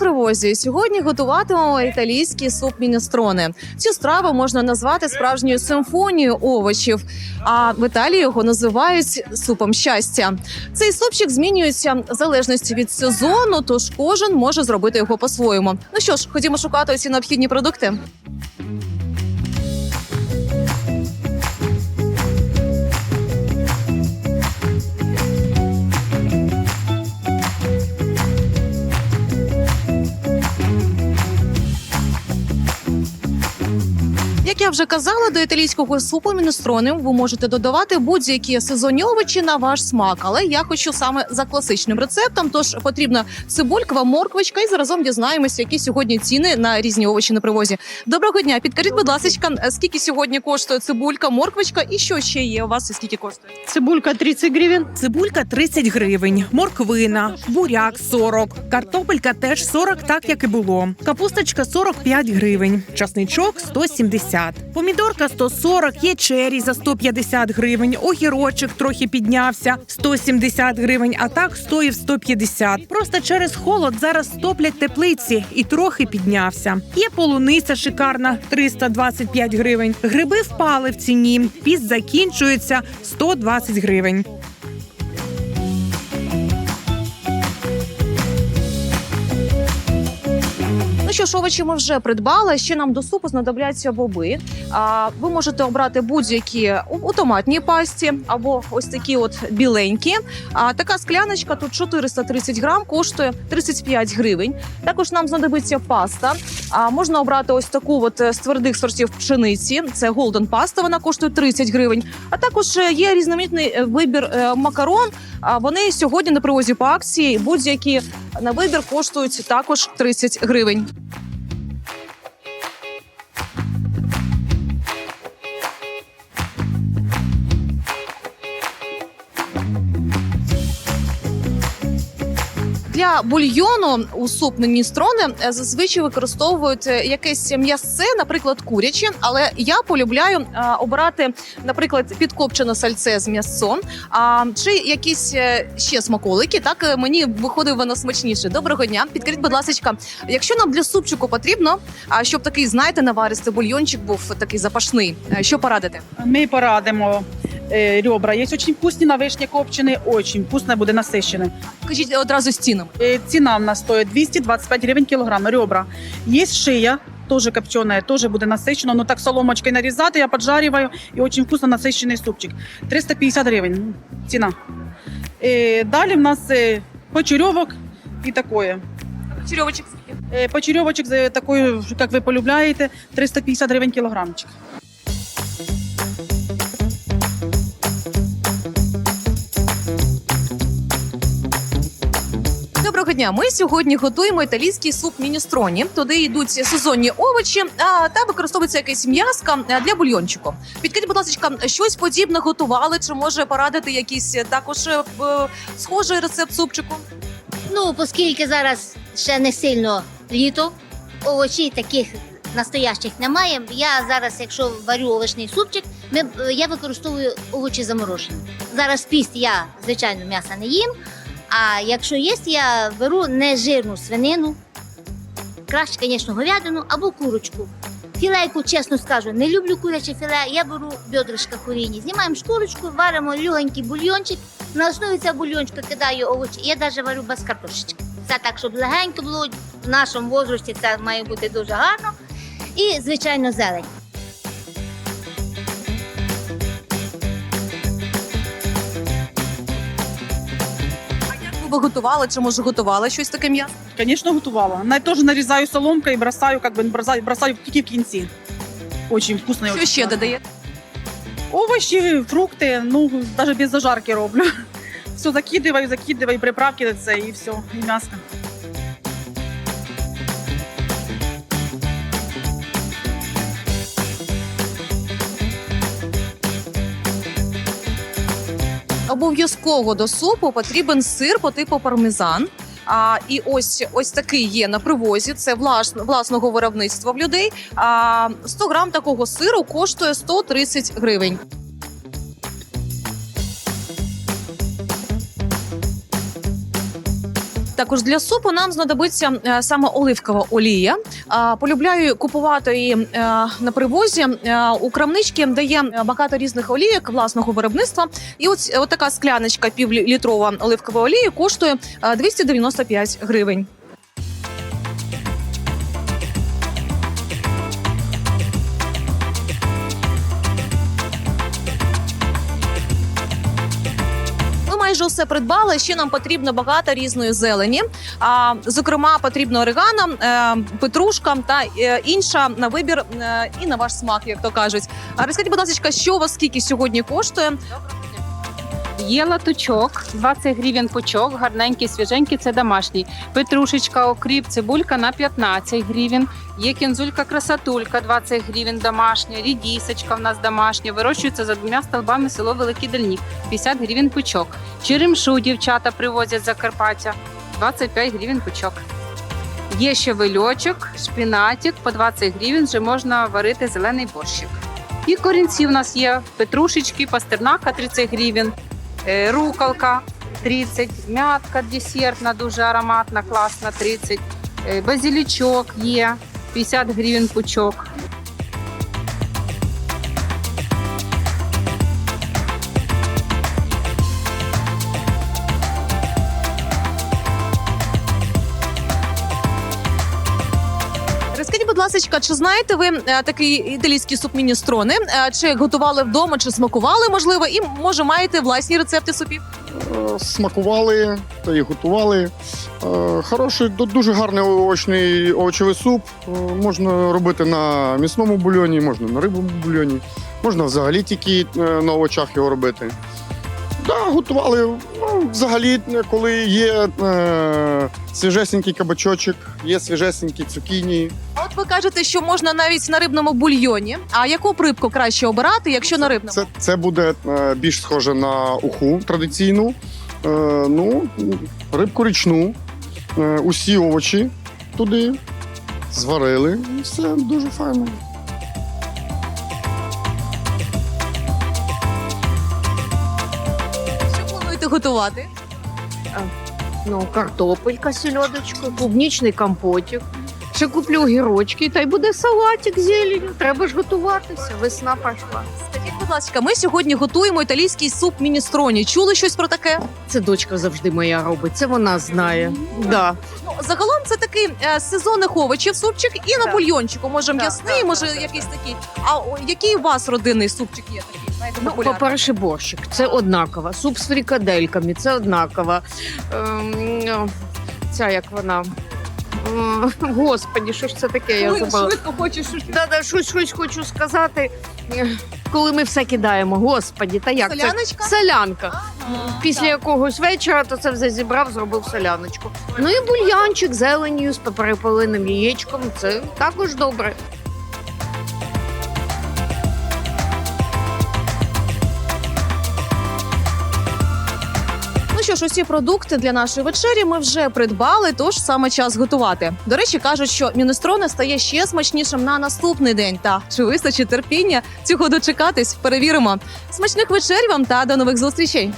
Привозі. Сьогодні готуватимемо італійський суп міністрони. Цю страву можна назвати справжньою симфонією овочів. А в Італії його називають супом щастя. Цей супчик змінюється в залежності від сезону, тож кожен може зробити його по-своєму. Ну що ж, ходімо шукати усі необхідні продукти. Я вже казала, до італійського супу мінестрони ви можете додавати будь-які сезонні овочі на ваш смак. Але я хочу саме за класичним рецептом. Тож потрібна цибулькова, морквочка, і заразом дізнаємося, які сьогодні ціни на різні овочі на привозі. Доброго дня! Підкажіть, будь ласка, скільки сьогодні коштує цибулька, морквочка і що ще є у вас і скільки коштує? Цибулька 30 гривень. Цибулька 30 гривень, морквина, буряк 40, картопелька теж 40, так як і було. Капусточка 45 гривень, часничок 170, помідорка 140, є чері за 150 гривень, огірочок трохи піднявся 170 гривень, а так стоїв 150. Просто через холод зараз топлять теплиці і трохи піднявся. Є полуниця шикарна 325 гривень. Гриби впали в ціні. Піст закінчується 120 гривень. Ну що ж, овочі ми вже придбали. Ще нам до супу знадобляться боби. А ви можете обрати будь-які у, томатній пасті або ось такі от біленькі. А така скляночка тут 430 грам, коштує 35 гривень. Також нам знадобиться паста. А можна обрати ось таку от е, з твердих сортів пшениці. Це голден паста. Вона коштує 30 гривень. А також е, є різноманітний е, вибір макарон. А вони сьогодні на привозі по акції. Будь-які на вибір коштують також 30 гривень. Для бульйону у суп міністрони е, зазвичай використовують е, якесь м'ясце, наприклад, куряче. Але я полюбляю е, обирати, наприклад, підкопчене сальце з м'ясом, а чи якісь ще смаколики. Так мені виходить воно смачніше. Доброго дня. Підкажіть, будь ласка, якщо нам для супчику потрібно, а щоб такий, знаєте, наваристий бульйончик був такий запашний, що порадити? Ми порадимо е, ребра. Є дуже вкусні на вишні копчені, дуже вкусне буде насищене. Кажіть одразу з цінами. Е, ціна в нас стоїть 225 гривень кілограм. Ребра. Є шия. Тоже копченая, тоже буде насичено. Ну так соломочкою нарізати, я поджарюю і дуже вкусно насичений супчик. 350 гривень ціна. Е, далі в нас почерьовок і такое. Черевочок. Е, почерьовочок за такою, як ви полюбляєте, 350 гривень кілограмчик. Доброго дня. Ми сьогодні готуємо італійський суп міністроні. Туди йдуть сезонні овочі а, та використовується якесь м'яска для бульйончику. Підкажіть, будь ласка, щось подібне готували? Чи може порадити якийсь е, також е, схожий рецепт супчику? Ну, оскільки зараз ще не сильно літо, овочів таких настоящих немає. Я зараз, якщо варю овочний супчик, ми, я використовую овочі заморожені. Зараз піст я, звичайно, м'яса не їм. А якщо є, я беру нежирну свинину, краще, звісно, говядину або курочку. Філейку, чесно скажу, не люблю куряче філе. Я беру бедришка куріні. Знімаємо шкурочку, варимо легенький бульйончик. На основі цього бульйончика кидаю овочі. Я навіть варю без картошечки. Це так, щоб легенько було. В нашому возрасті це має бути дуже гарно. І, звичайно, зелень. Ви готували чи може готували щось таке м'ясо? Звісно, готувала. На теж нарізаю соломкою і бросаю, как бы, бросаю, бросаю тільки в кінці. Очень вкусно. і Що очень ще вкусно. додаєте? Овощі, фрукти, ну, навіть без зажарки роблю. Все закидываю, закидываю, приправки на це і все, і м'ясо. Обов'язково до супу потрібен сир по типу пармезан. А, і ось ось такий є на привозі. Це влас, власного виробництва в людей. А, 100 грам такого сиру коштує 130 гривень. Також для супу нам знадобиться е, саме оливкова олія. Полюбляю купувати її е, на привозі. Е, У крамнички дає багато різних олійок власного виробництва. І ось така скляночка півлітрова оливкової олії коштує е, 295 гривень. Майже усе придбали. Ще нам потрібно багато різної зелені. А зокрема, потрібно орегано, е, петрушка та е, інша на вибір е, і на ваш смак, як то кажуть. А розкажіть, будь ласка, що у вас скільки сьогодні коштує? Є латучок, 20 гривень пучок, гарненький, свіженький, це домашній. Петрушечка, окріп, цибулька на 15 гривень. Є кінзулька, красотулька, 20 гривень домашня, рідісочка в нас домашня. Вирощується за двома столбами село Великий Дальнік, 50 гривень пучок. Черемшу дівчата привозять з Закарпаття, 25 гривень пучок. Є ще вильочок, шпінатик, по 20 гривень вже можна варити зелений борщик. І корінці у нас є петрушечки, пастернака 30 гривень, руколка 30, м'ятка десертна, дуже ароматна, класна 30, е, базилічок є 50 гривень пучок. Ласка, чи знаєте ви е, такий італійський суп міністрони? Е, Чи готували вдома, чи смакували, можливо, і може маєте власні рецепти супів? Е, смакували та і готували. Хороший, ду- дуже гарний овочний овочевий суп. Можна робити на місному бульйоні, можна на рибному бульйоні, можна взагалі тільки на овочах його робити. Готували. Ну, взагалі, коли є е, свіжесенький кабачочок, є свіжесенькі цукіні. А От ви кажете, що можна навіть на рибному бульйоні. А яку рибку краще обирати, якщо на рибному? Це, це буде е, більш схоже на уху традиційну. Е, ну, рибку річну, е, усі овочі туди зварили. І все дуже файно. Готувати? Ну, картопелька, сільодочка, клубничний компотик. Ще куплю огірочки, та й буде салатик зеленю. Треба ж готуватися. Весна пішла. Скажіть, будь ласка, ми сьогодні готуємо італійський суп міністроні. Чули щось про таке? Це дочка завжди моя робить. Це вона знає. Да. Ну, загалом це такий е, з сезонних овочів супчик і на бульйончику. Може м'ясний, може якийсь такий. А о, який у вас родинний супчик є такий? Знаєте, Ну, популярний? по-перше, борщик це однаково. Суп з фрикадельками це однаково. Ем, о, ця як вона. Господі, що ж це таке? Я забула. швидко хочеш щось. Да, да, щось, щось хочу сказати. Коли ми все кидаємо, господі, та як Соляночка? це? Солянка. Після якогось вечора то це все зібрав, зробив соляночку. Ну і бульянчик, зеленію з перепаленим яєчком. Це також добре. Ну ж, усі продукти для нашої вечері ми вже придбали, тож саме час готувати. До речі, кажуть, що мінестроне стає ще смачнішим на наступний день. Та чи вистачить терпіння цього дочекатись? Перевіримо. Смачних вечер вам та до нових зустрічей.